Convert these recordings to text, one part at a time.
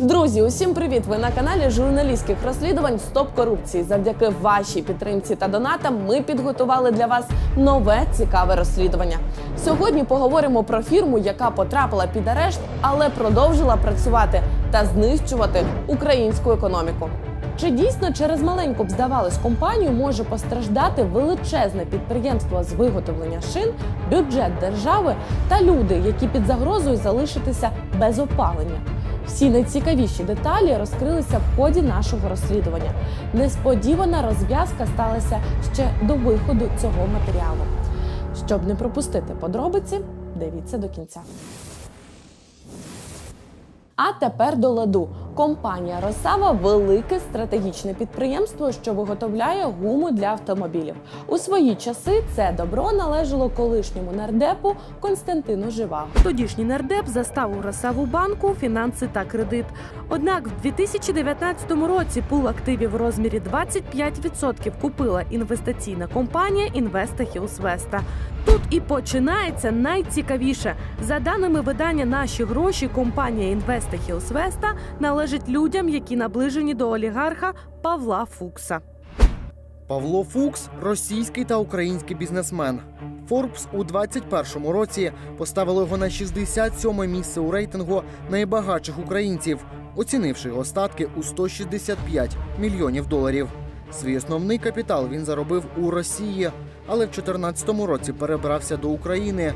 Друзі, усім привіт! Ви на каналі журналістських розслідувань Стоп корупції. Завдяки вашій підтримці та донатам ми підготували для вас нове цікаве розслідування. Сьогодні поговоримо про фірму, яка потрапила під арешт, але продовжила працювати та знищувати українську економіку. Чи дійсно через маленьку б здавалось компанію може постраждати величезне підприємство з виготовлення шин, бюджет держави та люди, які під загрозою залишитися без опалення? Всі найцікавіші деталі розкрилися в ході нашого розслідування. Несподівана розв'язка сталася ще до виходу цього матеріалу. Щоб не пропустити подробиці, дивіться до кінця. А тепер до ладу. Компанія Росава велике стратегічне підприємство, що виготовляє гуму для автомобілів. У свої часи це добро належало колишньому нардепу Константину Живаго. Тодішній нардеп застав у Росаву банку фінанси та кредит. Однак в 2019 році пул активів в розмірі 25% купила інвестиційна компанія Інвеста Хілсвеста. Тут і починається найцікавіше. За даними видання наші гроші, компанія Інвеста Хілсвеста належить людям, які наближені до олігарха Павла Фукса. Павло Фукс російський та український бізнесмен. Forbes у 21-му році поставили його на 67-ме місце у рейтингу найбагатших українців, оцінивши його статки у 165 мільйонів доларів. Свій основний капітал він заробив у Росії, але в 2014 році перебрався до України.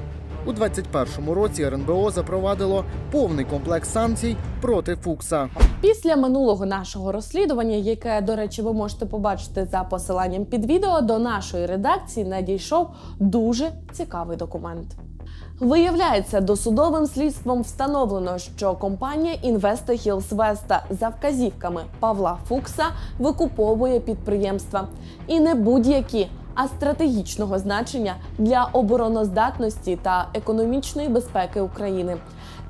У 2021 році РНБО запровадило повний комплекс санкцій проти Фукса. Після минулого нашого розслідування, яке, до речі, ви можете побачити за посиланням під відео, до нашої редакції надійшов дуже цікавий документ. Виявляється, досудовим слідством встановлено, що компанія Інвеста Хілс Веста за вказівками Павла Фукса викуповує підприємства і не будь-які, а стратегічного значення для обороноздатності та економічної безпеки України.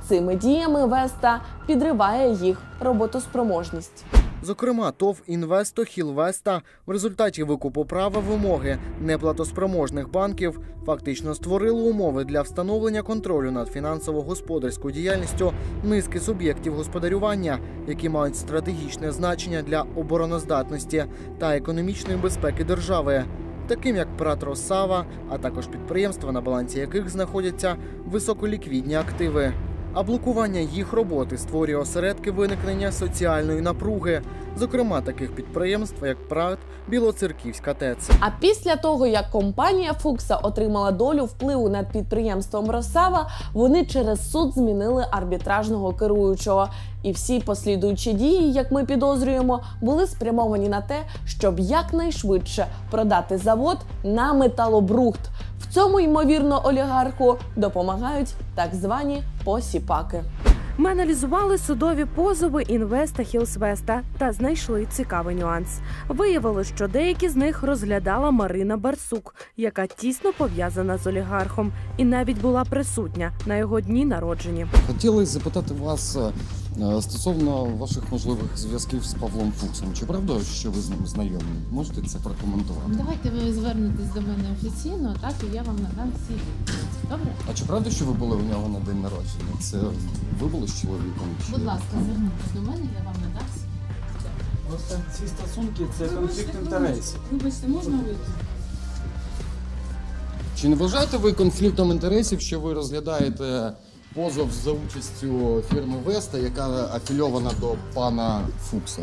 Цими діями Веста підриває їх роботоспроможність. Зокрема, ТОВ Інвесто Хілвеста в результаті викупу права вимоги неплатоспроможних банків фактично створили умови для встановлення контролю над фінансово-господарською діяльністю низки суб'єктів господарювання, які мають стратегічне значення для обороноздатності та економічної безпеки держави. Таким як Прат Росава, а також підприємства, на балансі яких знаходяться високоліквідні активи. А блокування їх роботи створює осередки виникнення соціальної напруги, зокрема таких підприємств, як ПРАТ, Білоцерківська ТЕЦ. А після того, як компанія Фукса отримала долю впливу над підприємством Росава, вони через суд змінили арбітражного керуючого. І всі послідуючі дії, як ми підозрюємо, були спрямовані на те, щоб якнайшвидше продати завод на металобрухт. Цьому ймовірно олігарху допомагають так звані посіпаки. Ми аналізували судові позови інвеста Хілсвеста та знайшли цікавий нюанс. Виявилось, що деякі з них розглядала Марина Барсук, яка тісно пов'язана з олігархом, і навіть була присутня на його дні народження. Хотілося запитати вас стосовно ваших можливих зв'язків з Павлом Фуксом. Чи правда, що ви з ним знайомі? Можете це прокоментувати? Давайте ви звернетесь до мене офіційно, так і я вам надам всі відповіді. Добре? А чи правда, що ви були у нього на день народження? Це ви були з чоловіком? Чи Будь ласка, звернітесь до мене, я вам надам всі. Просто ці стосунки це Вибачте, конфлікт інтересів. Вибачте, можна вийти? Чи не вважаєте ви конфліктом інтересів, що ви розглядаєте позов за участю фірми Веста, яка афільована до пана Фукса?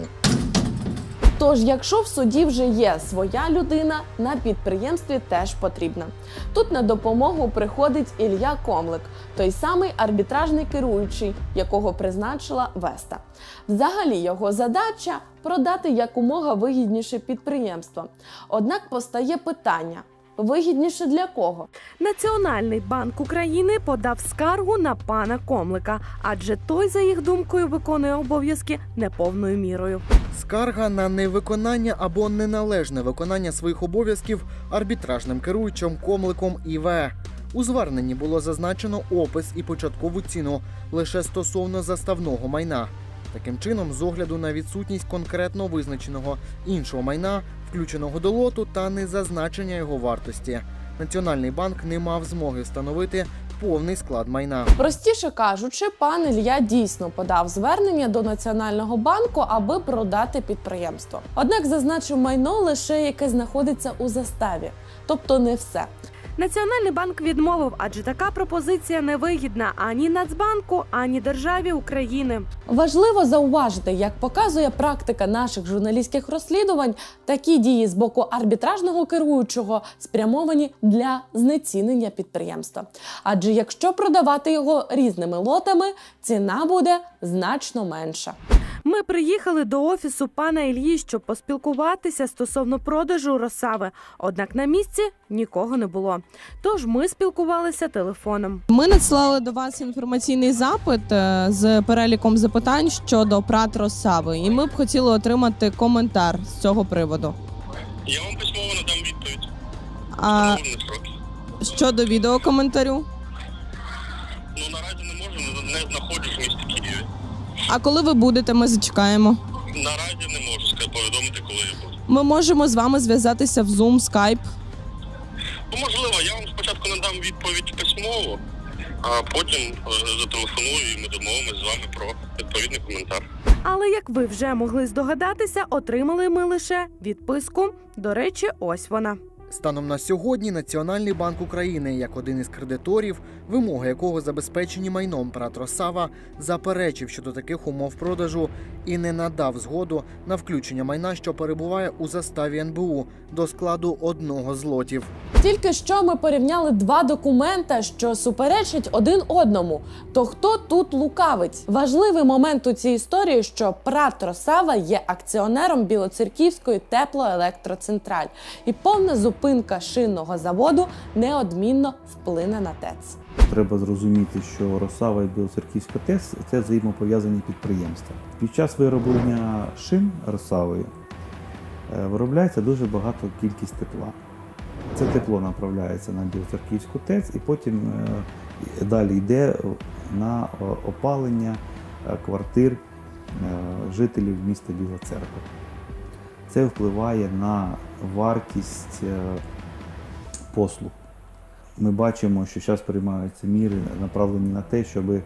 Тож, якщо в суді вже є своя людина, на підприємстві теж потрібна. Тут на допомогу приходить Ілля Комлик, той самий арбітражний керуючий, якого призначила Веста. Взагалі його задача продати якомога вигідніше підприємство. Однак постає питання. Вигідніше для кого? Національний банк України подав скаргу на пана Комлика, адже той, за їх думкою, виконує обов'язки неповною мірою. Скарга на невиконання або неналежне виконання своїх обов'язків арбітражним керуючим комликом ІВ. У зверненні було зазначено опис і початкову ціну лише стосовно заставного майна. Таким чином, з огляду на відсутність конкретно визначеного іншого майна, включеного до лоту та незазначення його вартості, Національний банк не мав змоги встановити повний склад майна. Простіше кажучи, пан Ілья дійсно подав звернення до Національного банку, аби продати підприємство. Однак зазначив майно лише яке знаходиться у заставі, тобто не все. Національний банк відмовив, адже така пропозиція невигідна ані Нацбанку, ані державі України. Важливо зауважити, як показує практика наших журналістських розслідувань, такі дії з боку арбітражного керуючого спрямовані для знецінення підприємства. Адже якщо продавати його різними лотами, ціна буде значно менша. Ми приїхали до офісу пана Ільї, щоб поспілкуватися стосовно продажу Росави. Однак на місці нікого не було. Тож ми спілкувалися телефоном. Ми надсилали до вас інформаційний запит е, з переліком запитань щодо прат Росави, і ми б хотіли отримати коментар з цього приводу. Я вам письмово надам відповідь. А щодо відеокоментарю, а коли ви будете, ми зачекаємо. Наразі не можу ска- повідомити, коли я буду. Ми можемо з вами зв'язатися в Zoom, Skype. Ну, можливо, я вам спочатку надам відповідь письмово, а потім е, зателефоную і ми домовимося з вами про відповідний коментар. Але як ви вже могли здогадатися, отримали ми лише відписку. До речі, ось вона. Станом на сьогодні Національний банк України, як один із кредиторів, вимоги якого забезпечені майном ПРАТ «Росава», заперечив щодо таких умов продажу і не надав згоду на включення майна, що перебуває у заставі НБУ до складу одного з лотів. Тільки що ми порівняли два документа, що суперечать один одному. То хто тут лукавить? Важливий момент у цій історії, що Прат Росава є акціонером Білоцерківської теплоелектроцентраль, і повна зупинка шинного заводу неодмінно вплине на ТЕЦ. Треба зрозуміти, що Росава і Білоцерківська ТЕС це взаємопов'язані підприємства. Під час вироблення шин Росави е, виробляється дуже багато кількість тепла. Це тепло направляється на Білоцерківську ТЕЦ і потім е, далі йде на е, опалення квартир жителів міста Біла Церква. Це впливає на вартість е, послуг. Ми бачимо, що зараз приймаються міри, направлені на те, щоб е,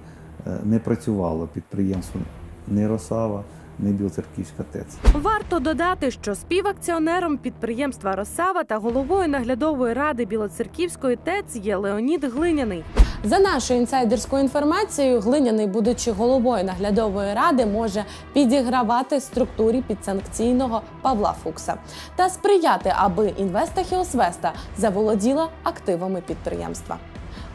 не працювало підприємство не Росава, не Білоцерківська ТЕЦ. Варто додати, що співакціонером підприємства Росава та головою наглядової ради Білоцерківської ТЕЦ є Леонід Глиняний. За нашою інсайдерською інформацією, глиняний, будучи головою наглядової ради, може підігравати структурі підсанкційного Павла Фукса та сприяти, аби інвеста Хіосвеста заволоділа активами підприємства.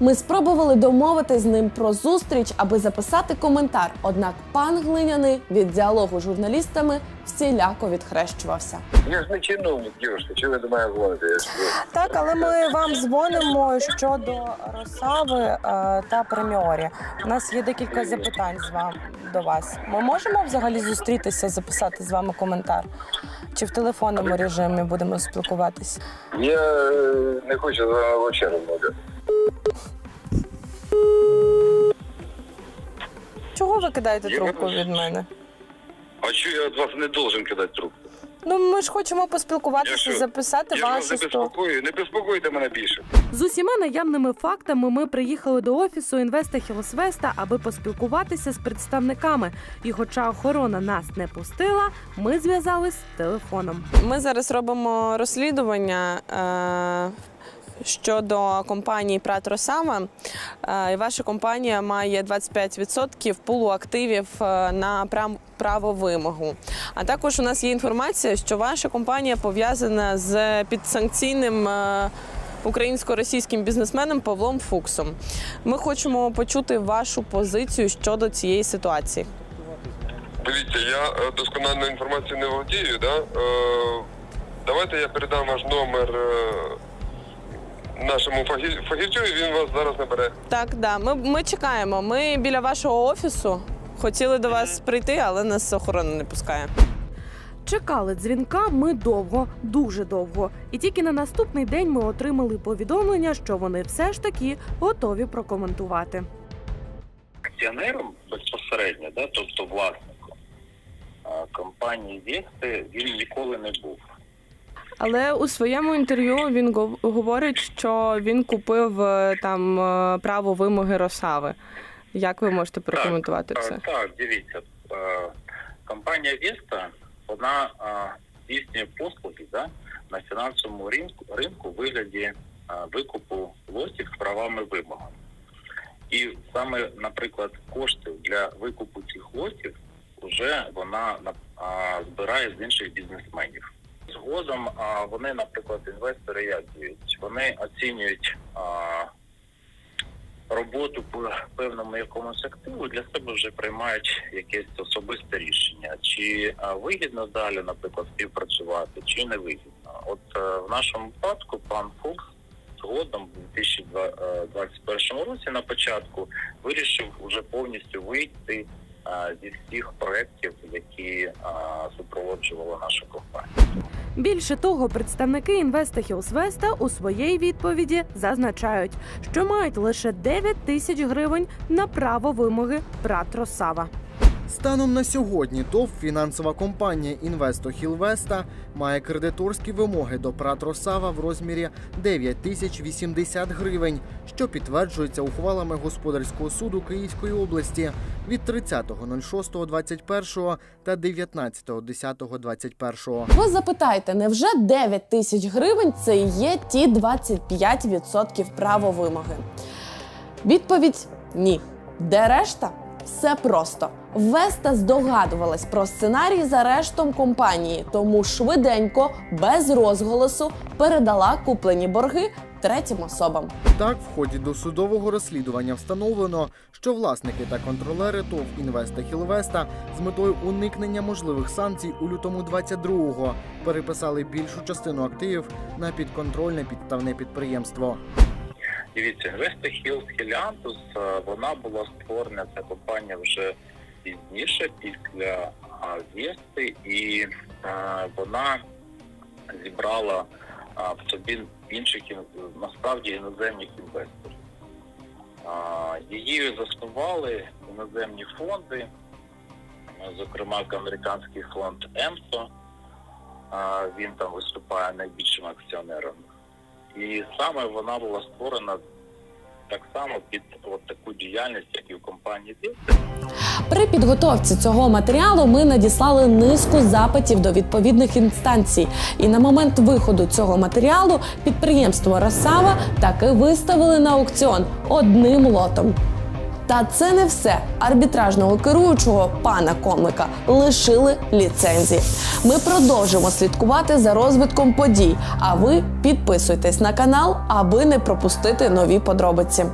Ми спробували домовити з ним про зустріч, аби записати коментар. Однак пан глиняний від діалогу з журналістами всіляко відхрещувався. Я ж не чиновник, дівчинка, чого ви до мене дзвоните? Я ж- Так, але ми вам дзвонимо щодо Росави е, та Преміорі. У нас є декілька запитань з вам до вас. Ми можемо взагалі зустрітися, записати з вами коментар? Чи в телефонному режимі будемо спілкуватися? Я е, не хочу з вами вообще розмовляти. Чого ви кидаєте Я трубку від мене? А що я від вас не должен кидати трубку? Ну ми ж хочемо Я поспілкуватися, що? записати Я вас вашу не сто. безпокою, не безпокойте мене більше. З усіма наявними фактами ми приїхали до офісу інвеста Хілосвеста, аби поспілкуватися з представниками. І хоча охорона нас не пустила, ми зв'язались телефоном. Ми зараз робимо розслідування е, щодо компанії Прат Росава. Е, ваша компанія має 25% пулу активів на право вимогу. А також у нас є інформація, що ваша компанія пов'язана з підсанкційним. е, Українсько-російським бізнесменом Павлом Фуксом. Ми хочемо почути вашу позицію щодо цієї ситуації. Дивіться, я е, досконально інформацією не володію, да? Давайте я передам ваш номер нашому фахі- фахівцю, і він вас зараз набере. Так, да. Ми, ми чекаємо. Ми біля вашого офісу. Хотіли до вас прийти, але нас охорона не пускає. Чекали дзвінка ми довго, дуже довго. І тільки на наступний день ми отримали повідомлення, що вони все ж таки готові прокоментувати. акціонером безпосередньо, да, тобто власником компанії Вести, він ніколи не був. Але у своєму інтерв'ю він гов- говорить, що він купив е, там е, право вимоги Росави. Як ви можете прокоментувати Е, це? Так, дивіться, е, компанія Веста, вона здійснює послуги да, на фінансовому ринку, ринку в вигляді викупу лотів з правами вимогами. І саме, наприклад, кошти для викупу цих лотів вже вона збирає з інших бізнесменів. Згодом вони, наприклад, інвестори як діють? Вони оцінюють роботу по певному якомусь активу для себе вже приймають якесь особисте рішення, чи вигідно далі, наприклад, співпрацювати, чи не вигідно. От е, в нашому випадку пан Фукс згодом в 2021 році на початку вирішив вже повністю вийти зі всіх проєктів, які супроводжували супроводжувала наша компанія. Більше того, представники Інвеста Хілсвеста у своїй відповіді зазначають, що мають лише 9 тисяч гривень на право вимоги брат Росава. Станом на сьогодні ТОВ фінансова компанія Інвесто Хілвеста має кредиторські вимоги до ПРАТ «Росава» в розмірі 9 тисяч 80 гривень, що підтверджується ухвалами господарського суду Київської області від 30.06.21 та 19.10.21. Ви запитаєте, невже 9 тисяч гривень це є ті 25% право вимоги? Відповідь ні. Де решта? Все просто. Веста здогадувалась про сценарій з арештом компанії, тому швиденько, без розголосу, передала куплені борги третім особам. Так, в ході досудового розслідування встановлено, що власники та контролери ТОВ Інвеста Хілвеста з метою уникнення можливих санкцій у лютому 22-го переписали більшу частину активів на підконтрольне підставне підприємство. Дивіться, Investa Hills Heliantus, е, вона була створена ця компанія вже пізніше, після а, і е, вона зібрала а, в собі інших насправді іноземних інвесторів. Її заснували іноземні фонди, е, зокрема американський фонд ЕМСО. Він там виступає найбільшим акціонером. І саме вона була створена так само під от таку діяльність, як і в компанії При підготовці цього матеріалу ми надіслали низку запитів до відповідних інстанцій. І на момент виходу цього матеріалу підприємство Росава таки виставили на аукціон одним лотом. Та це не все. Арбітражного керуючого пана комика лишили ліцензії. Ми продовжимо слідкувати за розвитком подій. А ви підписуйтесь на канал, аби не пропустити нові подробиці.